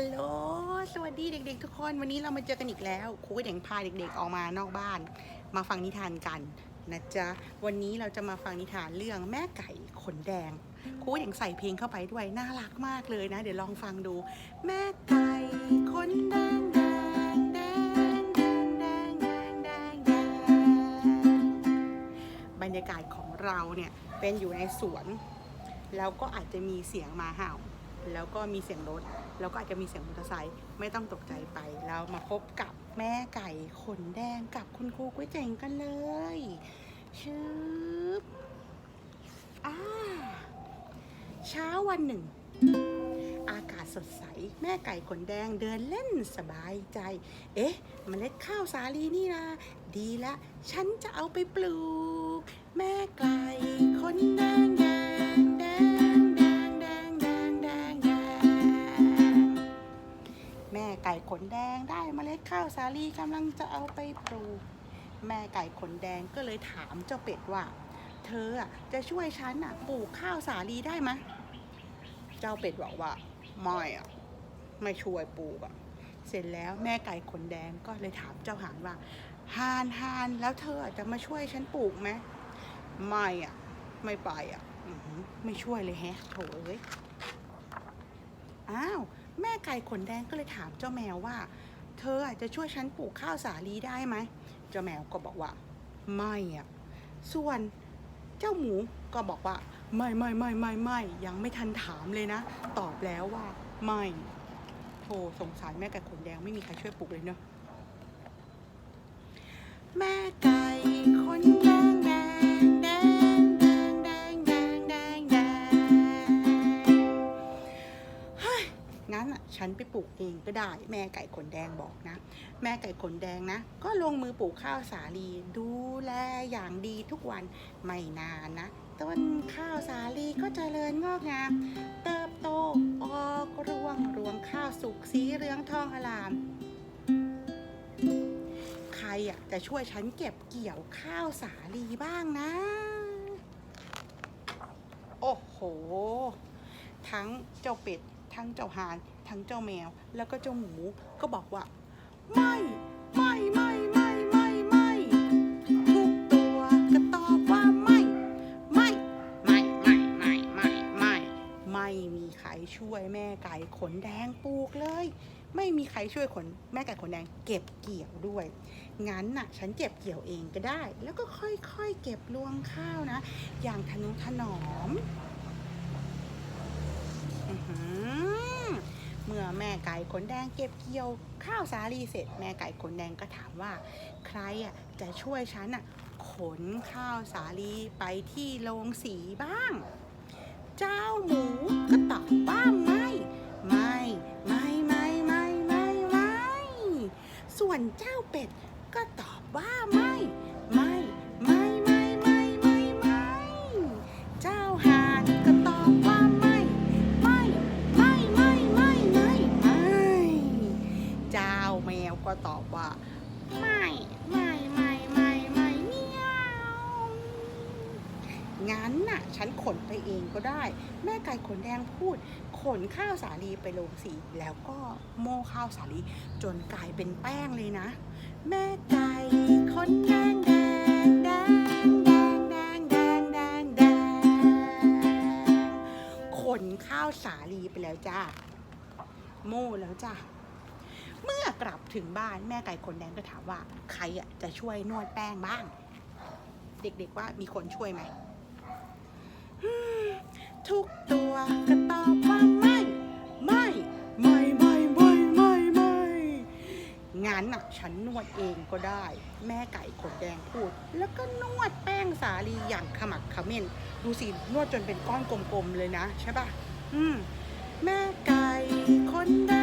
ฮัลโหล สวัสดีเด็ก ๆ ทุกคน วันนี้เรามาเจอกันอีกแล้วครูก็เด็กพาเด็กๆออกมานอกบ้าน มาฟังนิทานกันนะจ๊ะ วันนี้เราจะมาฟังนิทานเรื่องแม่ไก่ขนแดงครูก็เด็กใส่เพลงเข้าไปด้วย น่ารักมากเลยนะ เดี๋ยวลองฟังดู แม่ไก่ขนแดงแดงแดงแดงแดงแดงแดงแดงบรรยากาศของเราเนี่ยเป็นอยู่ในสวน แล้วก็อาจจะมีเสียงมาเห่า แล้วก็มีเสียงรถ แล้วก็อาจจะมีเสียงมอเตอร์ไซค์ไม่ต้องตกใจไปเรามาพบกับแม่ไก่ขนแดงกับคุณครูกุ้ยเจ๋งกันเลยชืบอ่าเช้าวันหนึ่ง อากาศสดใส แม่ไก่ขนแดงเดินเล่นสบายใจ เอ๊ะเมล็ดข้าวสาลีนี่นะดีละ ฉันจะเอาไปปลูก แม่ไก่ขนแดงแดง ดีกำลังจะเอาไปปลูก แม่ไก่ขนแดงก็เลยถามเจ้าเป็ดว่า เธอจะช่วยฉันอะปลูกข้าวสาลีได้ไหมเจ้าเป็ดบอกว่าไม่อะไม่ช่วยปลูกอะเสร็จแล้วแม่ไก่ขนแดงก็เลยถามเจ้าหานว่าฮานฮานแล้วเธอจะมาช่วยฉันปลูกไหมไม่อะไม่ไปอะไม่ช่วยเลยแฮะโถเอ้ยอ้าวแม่ไก่ขนแดงก็เลยถามเจ้าแมวว่า เธออาจจะช่วยฉันปลูกข้าวสาลีได้ไหม เจ้าแมวก็บอกว่า ไม่อะ ส่วนเจ้าหมูก็บอกว่า ไม่ไม่ไม่ไม่ไม่ยังไม่ทันถามเลยนะ ตอบแล้วว่า ไม่โธ่สงสารแม่ไก่ขนแดงไม่มีใครช่วยปลูกเลยเนาะแม่ไก่ นอะฉันไปปลูกเองก็ได้ แม่ไก่ขนแดงบอกนะ แม่ไก่ขนแดงนะ ก็ลงมือปลูกข้าวสาลี ดูแลอย่างดีทุกวันไม่นานนะ ต้นข้าวสาลีก็เจริญงอกงาม เติบโตออกรวงรวงข้าวสุกสีเหลืองทองอลามใครอะจะช่วยฉันเก็บเกี่ยวข้าวสาลีบ้างนะ โอ้โห ทั้งเจ้าเป็ด ทั้งเจ้าหาน ทั้งเจ้าแมว แล้วก็เจ้าหมูก็บอกว่า ไม่ไม่ไม่ไม่ไม่ไม่ทุกตัวก็ตอบว่าไม่ ไม่ไม่ไม่ไม่ไม่ไม่ไม่มีใครช่วยแม่ไก่ขนแดงปลูกเลย ไม่มีใครช่วยขนแม่ไก่ขนแดงเก็บเกี่ยวด้วยงั้นน่ะฉันเก็บเกี่ยวเองก็ได้ แล้วก็ค่อยๆเก็บรวงข้าวนะ อย่างทนุถนอมอื้อหือ เมื่อแม่ไก่ขนแดงเก็บเกี่ยวข้าวสาลีเสร็จ แม่ไก่ขนแดงก็ถามว่า ใครอะจะช่วยฉันอะขนข้าวสาลีไปที่โรงสีบ้าง เจ้าหมูก็ตอบว่าไม่ ไม่ไม่ไม่ไม่ไม่ไม่ส่วนเจ้าเป็ดก็ตอบว่าไม่ เองก็ได้ แม่ไก่ขนแดงพูด ขนข้าวสาลีไปลงสี แล้วก็โม่ข้าวสาลี จนกลายเป็นแป้งเลยนะ แม่ไก่ขนแดงแดงแดงแดงแดงแดงแดงแดงขนข้าวสาลีไปแล้วจ้าโม่แล้วจ้าเมื่อกลับถึงบ้านแม่ไก่ขนแดงก็ถามว่า ใครอะจะช่วยนวดแป้งบ้าง เด็กๆว่ามีคนช่วยไหมอืม ทุกตัวก็ตอบว่าไม่ ไม่ ไม่ไม่ไม่ไม่ไม่งั้นน่ะฉันนวดเองก็ได้ แม่ไก่ขนแดงพูด แล้วก็นวดแป้งสาลีอย่างขมักขม้นดูสินวดจนเป็นก้อนกลมๆเลยนะ ใช่ปะอืม แม่ไก่ขนแดง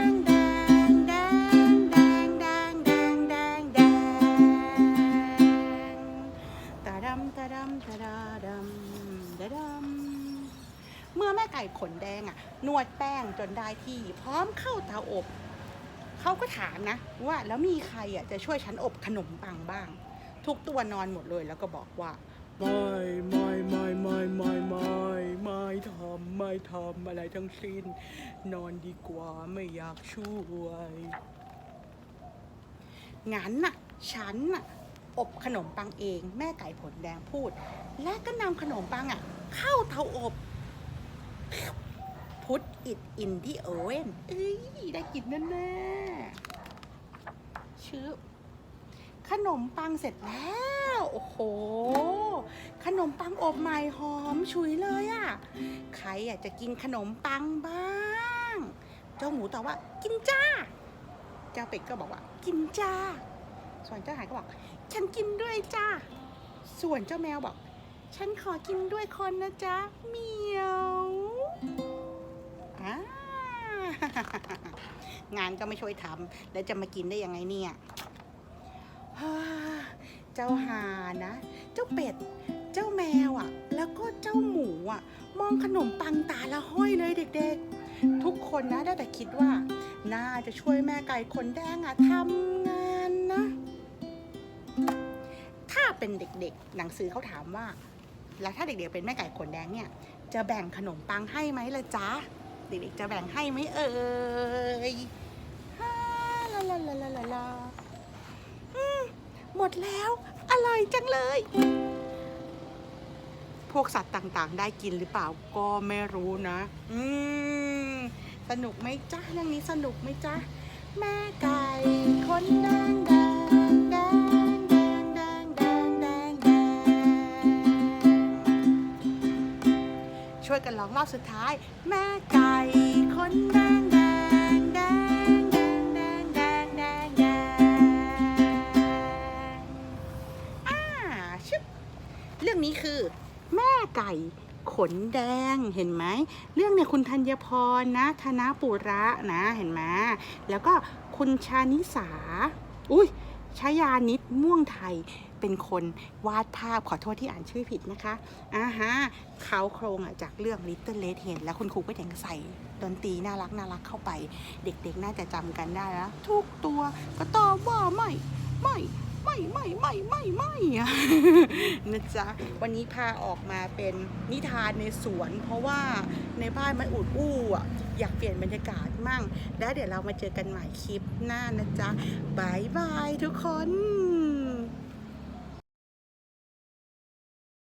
นได้ที่ พร้อมเข้าเตาอบ เขาก็ถามนะ ว่าแล้วมีใครอะจะช่วยฉันอบขนมปังบ้าง ทุกตัวนอนหมดเลยแล้วก็บอกว่าไม่ไม่ไม่ไม่ไม่ไม่ไม่ทำไม่ทำอะไรทั้งสิ้น นอนดีกว่าไม่อยากช่วยงั้นน่ะฉันน่ะอบขนมปังเอง แม่ไก่ผลแดงพูด และก็นำขนมปังอะ เข้าเตาอบ พุท it in the oven เอ้ยได้กินแน่ๆชื่อขนมปังเสร็จแล้ว โอ้โห ขนมปังอบใหม่หอมฉุยเลยอะ่ะ ใครอยากจะกินขนมปังบ้าง เจ้าหมูตอบว่า กินจ้า เจ้าเป็ดก็บอกว่า กินจ้า ส่วนเจ้าหายก็บอก ฉันกินด้วยจ้า ส่วนเจ้าแมวบอก ฉันขอกินด้วยคนนะจ๊ะเมียว งานก็ไม่ช่วยทำแล้วจะมากินได้ยังไงเนี่ยเจ้าหานะ เจ้าเป็ด เจ้าแมวอะ แล้วก็เจ้าหมูอะ มองขนมปังตาละห้อยเลยเด็กๆ ทุกคนนะได้แต่คิดว่า น่าจะช่วยแม่ไก่ขนแดงอะทำงานนะ ถ้าเป็นเด็กๆ หนังสือเขาถามว่า แล้วถ้าเด็กๆเป็นแม่ไก่ขนแดงเนี่ย จะแบ่งขนมปังให้ไหมล่ะจ๊ะ เด็กๆจะแบ่งให้ไหมเอ่ยฮ่าลาลาลาลาลาลาหมดแล้ว อร่อยจังเลย พวกสัตว์ต่างๆ ได้กินหรือเปล่าก็ไม่รู้นะ อืม สนุกไหมจ๊ะเรื่องนี้สนุกไหมจ๊ะ แม่ไก่คนแดงแดง วยกันร้องรอบสุดท้าย แม่ไก่คนแดงแดงแดงแดงแดงแดงแดงแดงอ่าชึบเรื่องนี้คือ แม่ไก่ขนแดงเห็นไหม เรื่องเนี่ยคุณธัญพรนะธนปุระนะเห็นไหมแล้วก็คุณชานิสา อุ้ยชยานิดม่วงไทยเป็นคนวาดภาพขอโทษที่อ่านชื่อผิดนะคะอ่าฮะ เขาโครงอะจากเรื่อง Little Red Hen แล้วคุณครูก็ยังใส่ดนตรีน่ารักน่ารักเข้าไป เด็กๆ น่าจะจำกันได้แล้วทุกตัวก็ตอบว่าไม่ไม่ไม่ไม่ไม่ไม่ไม่อะนะจ๊ะวันนี้พาออกมาเป็นนิทานในสวน เพราะว่าในบ้านมันอุดอู้อะอยากเปลี่ยนบรรยากาศมั่ง แล้วเดี๋ยวเรามาเจอกันใหม่คลิปหน้านะจ๊ะบายบายทุกคน